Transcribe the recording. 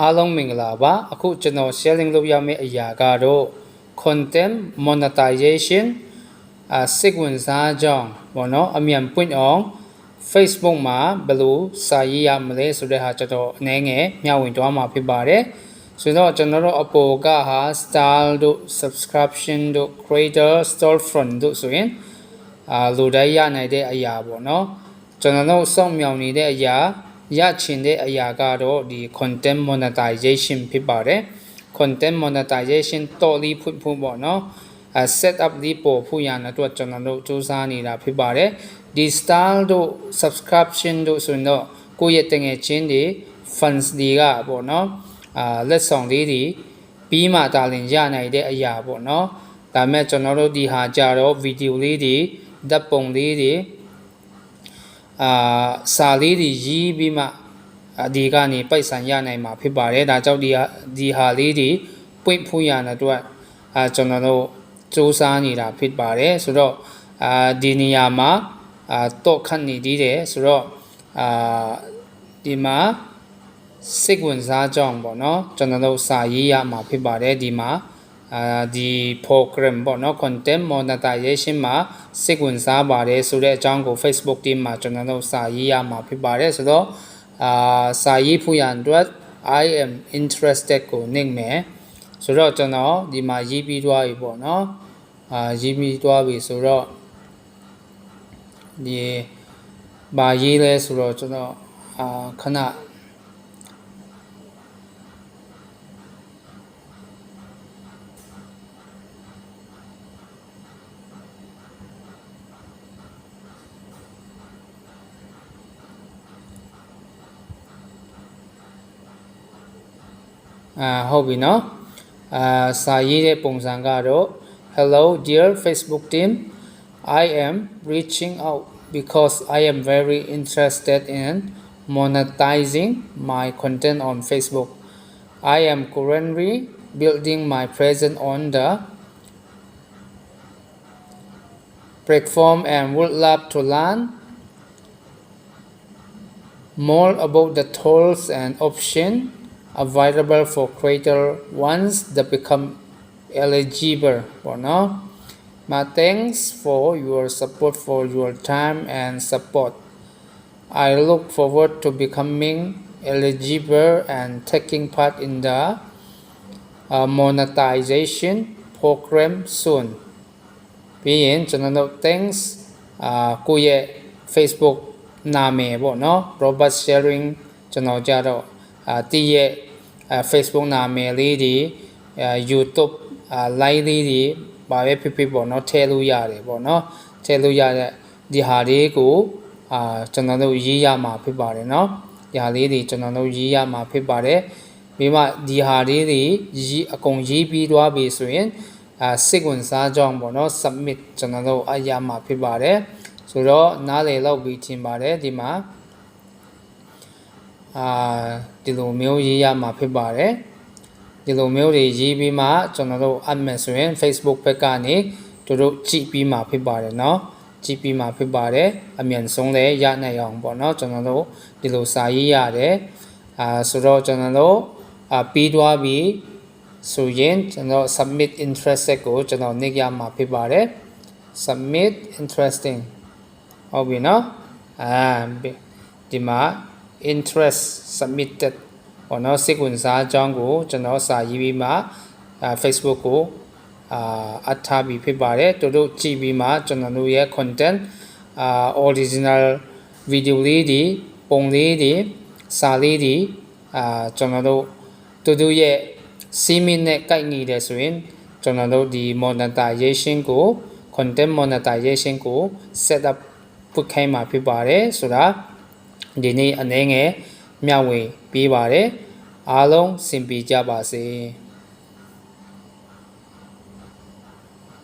အားလုံးမင်္ဂလာပါအခုကျွန်တော် sharing လုပ်ရမယ့်အရာကတော့ content monetization အစစ်ဝင်စားကြောင်းပေါ့နော်အမြန်ပွင့်အောင် Facebook မှာဘယ်လိုစာရေးရမလဲဆိုတဲ့ဟာကျွန်တော်အနည်းငယ်မျှဝေသွားမှာဖြစ်ပါတယ်ဆိုတော့ကျွန်တော်တို့အပေါ်ကဟာ style တို့ subscription တို့ creator storefront တို့ဆိုရင်အာလိုတိုင်းရနိုင်တဲ့အရာပေါ့နော်ကျွန်တော်တို့စောင့်မျှော်နေတဲ့အရာ ရချင်တဲ့အရာကတော့ဒီ content monetization ဖြစ်ပါတယ် content monetization တော့လေးဖွင့်ဖွင့်ပေါ့နော်အဲ set up လေးပေါ်ဖို့ရတဲ့အတွက်ကျွန်တော်တို့စူးစမ်းနေတာဖြစ်ပါတယ်ဒီ style တို့ subscription တို့ဆိုရင်တော့ကိုယ့်ရဲ့တငယ်ချင်းတွေ funds တွေကပေါ့နော်အာလက်ဆောင်လေးတွေပြီးမှတာလင်ရနိုင်တဲ့အရာပေါ့နော်ဒါမဲ့ကျွန်တော်တို့ဒီဟာကြတော့ဗီဒီယိုလေးတွေဓာတ်ပုံလေးတွေ အာစာလေးတွေရေးပြီးမှအဒီကနေပိုက်ဆံရနိုင်မှာဖြစ်ပါတယ်ဒါကြောင့်ဒီဟာဒီဟာလေးတွေပွင့်ဖွင့်ရတဲ့အတွက်အာကျွန်တော်တို့စူးစမ်းနေတာဖြစ်ပါတယ်ဆိုတော့အာဒီနေရာမှာအာတော့ခန့်နေသေးတယ်ဆိုတော့အာဒီမှာစိတ်ဝင်စားကြောင်းပေါ့နော်ကျွန်တော်တို့စာရေးရမှာဖြစ်ပါတယ်ဒီမှာ အာဒီ program ပေါ့နော် content monetization မှာစိတ်ဝင်စားပါတယ်ဆိုတဲ့အကြောင်းကို Facebook team မှာကျွန်တော်တို့စာရေးရမှာဖြစ်ပါတယ်ဆိုတော့အာစာရေးဖို့ရန်အတွက် I am interested ကိုနှိပ်မယ်ဆိုတော့ကျွန်တော်ဒီမှာရေးပြီးသွားပြီပေါ့နော်အာရေးပြီးသွားပြီဆိုတော့ဒီဘာရေးလဲဆိုတော့ကျွန်တော်အာခဏ အာဟုတ်ပြီเนาะအာစာရေးတဲ့ပုံစံကတော့ Hello dear Facebook team I am reaching out because I am very interested in monetizing my content on Facebook I am currently building my presence on the platform and would love to learn more about the tools and options available for creator once they become eligible for now. My thanks for your support for your time and support. I look forward to becoming eligible and taking part in the uh, monetization program soon. ပြီးရင်ကျွန်တော်တို့ thanks အာကိုယ့်ရဲ့ Facebook နာမည်ပေါ့နော် Robert Sharing ကျွန်တော်ကြတော့ အာတည့်ရဲ့အာ Facebook နာမည်လေးတွေအာ YouTube အာ live လေးတွေဘာပဲဖြစ်ဖြစ်ပေါ့နော်ထည့်လို့ရတယ်ပေါ့နော်ထည့်လို့ရတဲ့ဒီဟာလေးကိုအာကျွန်တော်တို့ရေးရမှာဖြစ်ပါတယ်เนาะဒီဟာလေးတွေကျွန်တော်တို့ရေးရမှာဖြစ်ပါတယ်ပြီးမှဒီဟာလေးတွေရေးအကုန်ရေးပြီးသွားပြီဆိုရင်အာစိတ်ဝင်စားကြောင်းပေါ့နော် submit ကျွန်တော်တို့အရမှာဖြစ်ပါတယ်ဆိုတော့နားလည်လောက်ပြီးထင်ပါတယ်ဒီမှာ အာဒီလိုမျိုးရေးရမှာဖြစ်ပါတယ်ဒီလိုမျိုးတွေရေးပြီးမှကျွန်တော်တို့အပ်မယ်ဆိုရင် Facebook ဘက်ကနေတို့တို့ကြည့်ပြီးမှဖြစ်ပါတယ်เนาะကြည့်ပြီးမှဖြစ်ပါတယ်အမြန်ဆုံးလည်းရနိုင်အောင်ပေါ့เนาะကျွန်တော်တို့ဒီလိုစာရေးရတယ်အာဆိုတော့ကျွန်တော်တို့အာပြီးသွားပြီဆိုရင်ကျွန်တော် submit interest ကိုကျွန်တော်နှိပ်ရမှာဖြစ်ပါတယ် submit interesting ဟုတ်ပြီเนาะအာဒီမှာ interest submitted ဟောနော်စိတ်ဝင်စားအကြောင်းကိုကျွန်တော်စာရေးပြီးမှအာ Facebook ကိုအာအပ်ထားပြီးဖြစ်ပါတယ်တို့တို့ကြည့်ပြီးမှကျွန်တော်တို့ရဲ့ content အာ original video လေးတွေပုံလေးတွေစာလေးတွေအာကျွန်တော်တို့တို့တို့ရဲ့ CMIN နဲ့ကိုက်ညီတယ်ဆိုရင်ကျွန်တော်တို့ဒီ monetization ကို content monetization ကို set up ဖွင့်ခိုင်းမှာဖြစ်ပါတယ်ဆိုတာ ဒီနေ့အနေငယ်မျှဝေပေးပါတယ်အားလုံးစင်ပြေကြပါစေ